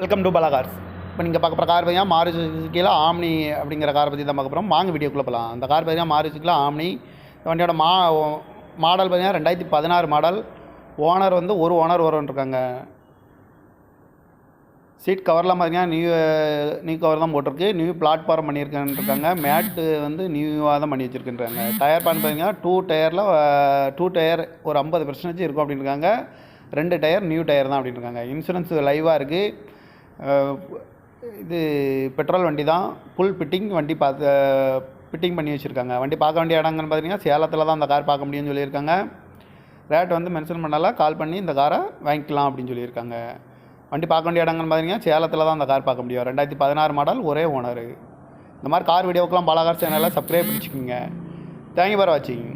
Welcome to பலாகார்ஸ் இப்போ நீங்கள் பார்க்க போகிற கார் பார்த்தீங்கன்னா மாருதி சுசுக்கியில் ஆம்னி அப்படிங்கிற கார் பற்றி தான் பார்க்க போகிறோம் வாங்க வீடியோக்குள்ளே போகலாம் அந்த கார் பார்த்தீங்கன்னா மாருதி சுசுக்கியில் ஆம்னி இந்த வண்டியோட மா மாடல் பார்த்தீங்கன்னா ரெண்டாயிரத்தி பதினாறு மாடல் ஓனர் வந்து ஒரு ஓனர் இருக்காங்க. சீட் கவர்லாம் பார்த்தீங்கன்னா நியூ நியூ கவர் தான் போட்டிருக்கு. நியூ பிளாட்ஃபார்ம் பண்ணியிருக்கேன்னு இருக்காங்க. மேட்டு வந்து நியூவாக தான் பண்ணி வச்சுருக்குன்றாங்க. டயர் பேன் பார்த்தீங்கன்னா டூ டயரில் டூ டயர் ஒரு ஐம்பது பர்சன்டேஜ் இருக்கும் அப்படின்னு இருக்காங்க ரெண்டு டயர் நியூ டயர் தான் அப்படின்னு இருக்காங்க இன்சூரன்ஸ் லைவாக இருக்குது இது பெட்ரோல் வண்டி தான். ஃபுல் ஃபிட்டிங் வண்டி பார்த்து ஃபிட்டிங் பண்ணி வச்சுருக்காங்க. வண்டி பார்க்க வேண்டிய இடங்கன்னு பார்த்தீங்கன்னா சேலத்தில் தான் அந்த கார் பார்க்க முடியும்னு சொல்லியிருக்காங்க. ரேட் வந்து மென்ஷன் பண்ணலாம் கால் பண்ணி இந்த காரை வாங்கிக்கலாம் அப்படின்னு சொல்லியிருக்காங்க. வண்டி பார்க்க வேண்டிய இடங்கன்னு பார்த்தீங்கன்னா சேலத்தில் தான் அந்த கார் பார்க்க முடியும். ரெண்டாயிரத்தி பதினாறு மாடல் ஒரே ஓனர் இந்த மாதிரி கார் வீடியோக்கெலாம் பாலாகார் சேனலில் சப்ஸ்கிரைப் பண்ணிச்சுக்கோங்க. தேங்க்யூ ஃபார் வாட்சிங்